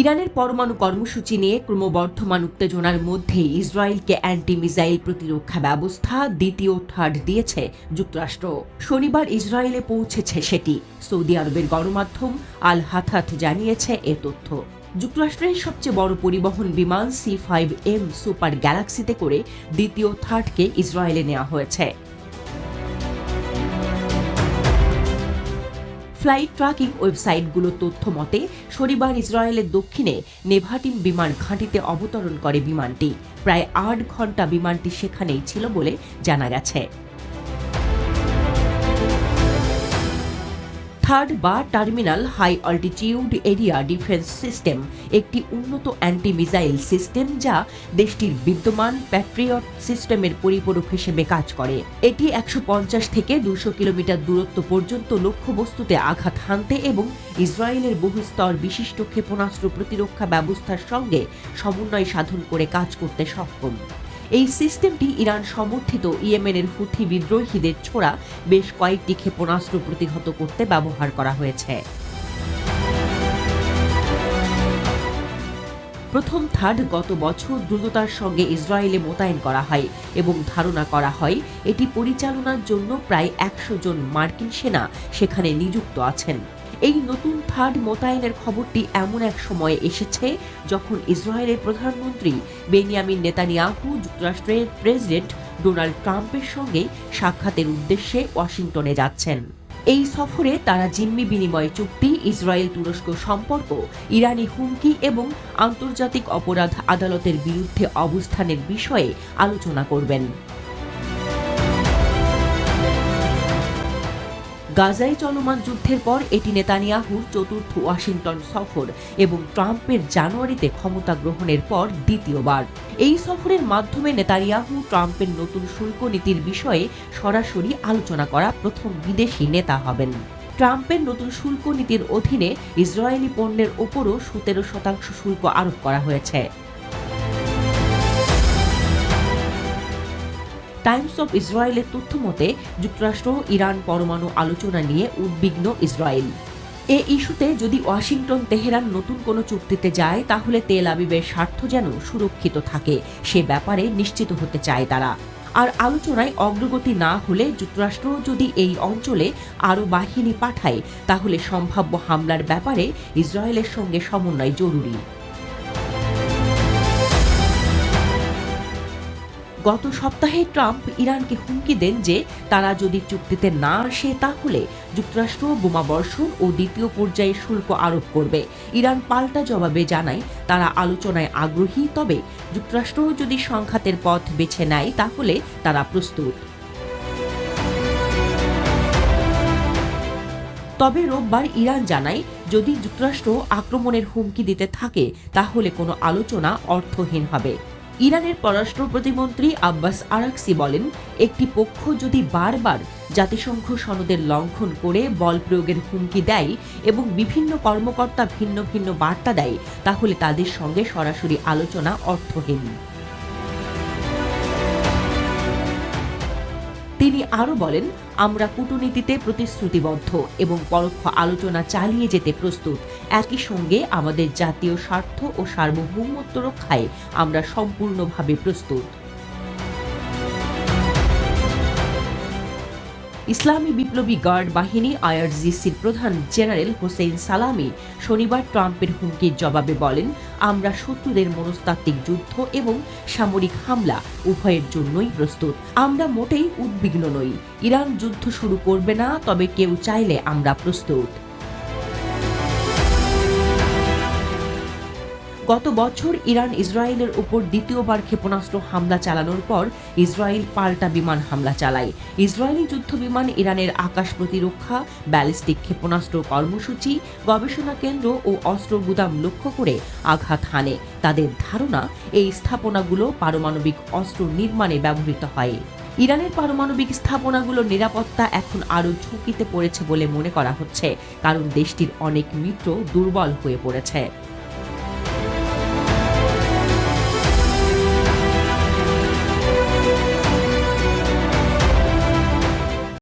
ইরানের পরমাণু কর্মসূচি নিয়ে ক্রমবর্ধমান উত্তেজনার মধ্যে ইসরায়েলকে অ্যান্টি মিসাইল প্রতিরক্ষা ব্যবস্থা, দ্বিতীয় থার্ড দিয়েছে যুক্তরাষ্ট্র। শনিবার ইসরায়েলে পৌঁছেছে সেটি, সৌদি আরবের গণমাধ্যম আল হাথাত জানিয়েছে এ তথ্য। যুক্তরাষ্ট্রের সবচেয়ে বড় পরিবহন বিমান সি ফাইভ এম সুপার গ্যালাক্সিতে করে দ্বিতীয় থার্ডকে ইসরায়েলে নেওয়া হয়েছে। ফ্লাইট ট্র্যাকিং ওয়েবসাইটগুলোর তথ্য মতে, শনিবার ইসরায়েলের দক্ষিণে নেভাটিন বিমান ঘাঁটিতে অবতরণ করে বিমানটি। প্রায় আট ঘণ্টা বিমানটি সেখানেই ছিল বলে জানা গেছে। থার্ড বা terminal high altitude area defence system, একটি উন্নত অ্যান্টি মিসাইল সিস্টেম যা দেশটির বিদ্যমান প্যাট্রিয়ট সিস্টেমের পরিপূরক হিসেবে কাজ করে। এটি একশো পঞ্চাশ থেকে দুশো কিলোমিটার দূরত্ব পর্যন্ত লক্ষ্যবস্তুতে আঘাত হানতে এবং ইসরায়েলের বহুস্তর বিশিষ্ট ক্ষেপণাস্ত্র প্রতিরক্ষা ব্যবস্থার সঙ্গে সমন্বয় সাধন করে কাজ করতে সক্ষম। এই সিস্টেমটি ইরান সমর্থিত ইয়েমেনের হুথি বিদ্রোহীদের ছোড়া বেশ কয়েকটি ক্ষেপণাস্ত্র প্রতিহত করতে ব্যবহার করা হয়েছে। প্রথম থার্ড গত বছর দ্রুততার সঙ্গে ইসরায়েলে মোতায়েন করা হয় এবং ধারণা করা হয় এটি পরিচালনার জন্য প্রায় একশো জন মার্কিন সেনা সেখানে নিযুক্ত আছেন। এই নতুন থার্ড মোতায়েনের খবরটি এমন এক সময়ে এসেছে যখন ইসরায়েলের প্রধানমন্ত্রী বেনিয়ামিন নেতানিয়াহু, যুক্তরাষ্ট্রের প্রেসিডেন্ট ডোনাল্ড ট্রাম্পের সঙ্গে সাক্ষাতের উদ্দেশ্যে ওয়াশিংটনে যাচ্ছেন। এই সফরে তারা জিম্মি বিনিময় চুক্তি, ইসরায়েল তুরস্ক সম্পর্ক, ইরানি হুমকি এবং আন্তর্জাতিক অপরাধ আদালতের বিরুদ্ধে অবস্থানের বিষয়ে আলোচনা করবেন। গাজায় চলমান যুদ্ধের পর এটি নেতানিয়াহুর চতুর্থ ওয়াশিংটন সফর এবং ট্রাম্পের জানুয়ারিতে ক্ষমতা গ্রহণের পর দ্বিতীয়বার। এই সফরের মাধ্যমে নেতানিয়াহু ট্রাম্পের নতুন শুল্ক নীতির বিষয়ে সরাসরি আলোচনা করা প্রথম বিদেশি নেতা হবেন। ট্রাম্পের নতুন শুল্ক নীতির অধীনে ইসরায়েলি পণ্যের ওপরও সতেরো শতাংশ শুল্ক আরোপ করা হয়েছে। টাইমস অফ ইসরায়েলের তথ্য মতে যুক্তরাষ্ট্র, ইরান পরমাণু আলোচনা নিয়ে উদ্বিগ্ন ইসরায়েল। এ ইস্যুতে যদি ওয়াশিংটন, তেহরান নতুন কোনো চুক্তিতে যায়, তাহলে তেল আবিবের স্বার্থ যেন সুরক্ষিত থাকে, সে ব্যাপারে নিশ্চিত হতে চায় তারা। আর আলোচনায় অগ্রগতি না হলে যুক্তরাষ্ট্র যদি এই অঞ্চলে আরও বাহিনী পাঠায়, তাহলে সম্ভাব্য হামলার ব্যাপারে ইসরায়েলের সঙ্গে সমন্বয় জরুরি। গত সপ্তাহে ট্রাম্প ইরানকে হুমকি দেন যে তারা যদি চুক্তিতে না আসে, তাহলে যুক্তরাষ্ট্র বোমাবর্ষণ ও দ্বিতীয় পর্যায়ে শুল্ক আরোপ করবে। ইরান পাল্টা জবাবে জানায়, তারা আলোচনায় আগ্রহী, তবে যুক্তরাষ্ট্র যদি সংঘাতের পথ বেছে নেয়, তাহলে তারা প্রস্তুত। তবে রোববার ইরান জানায়, যদি যুক্তরাষ্ট্র আক্রমণের হুমকি দিতে থাকে, তাহলে কোনো আলোচনা অর্থহীন হবে। ইরানের পররাষ্ট্র প্রতিমন্ত্রী আব্বাস আরাকসি বলেন, একটি পক্ষ যদি বারবার জাতিসংঘ সনদের লঙ্ঘন করে বল প্রয়োগের হুমকি দেয় এবং বিভিন্ন কর্মকর্তা ভিন্ন ভিন্ন বার্তা দেয়, তাহলে তাদের সঙ্গে সরাসরি আলোচনা অর্থহীন। আরও বলেন, আমরা কূটনীতিতে প্রতিশ্রুতিবদ্ধ এবং পরোক্ষ আলোচনা চালিয়ে যেতে প্রস্তুত। একই সঙ্গে আমাদের জাতীয় স্বার্থ ও সার্বভৌমত্ব রক্ষায় আমরা সম্পূর্ণভাবে প্রস্তুত। ইসলামী বিপ্লবী গার্ড বাহিনী আইআরজিসির প্রধান জেনারেল হোসেন সালামি শনিবার ট্রাম্পের হুমকির জবাবে বলেন, আমরা শত্রুদের মনস্তাত্ত্বিক যুদ্ধ এবং সামরিক হামলা উভয়ের জন্যই প্রস্তুত। আমরা মোটেই উদ্বিগ্ন নই। ইরান যুদ্ধ শুরু করবে না, তবে কেউ চাইলে আমরা প্রস্তুত। গত বছর ইরান ইসরায়েলের উপর দ্বিতীয়বার ক্ষেপণাস্ত্র হামলা চালানোর পর ইসরায়েল পাল্টা বিমান হামলা চালায়। ইসরায়েলি যুদ্ধ বিমান ইরানের আকাশ প্রতিরক্ষা, ব্যালিস্টিক ক্ষেপণাস্ত্র কর্মসূচি, গবেষণা কেন্দ্র ও অস্ত্র গুদাম লক্ষ্য করে আঘাত হানে। তাদের ধারণা, এই স্থাপনাগুলো পারমাণবিক অস্ত্র নির্মাণে ব্যবহৃত হয়। ইরানের পারমাণবিক স্থাপনাগুলোর নিরাপত্তা এখন আরও ঝুঁকিতে পড়েছে বলে মনে করা হচ্ছে, কারণ দেশটির অনেক মিত্র দুর্বল হয়ে পড়েছে।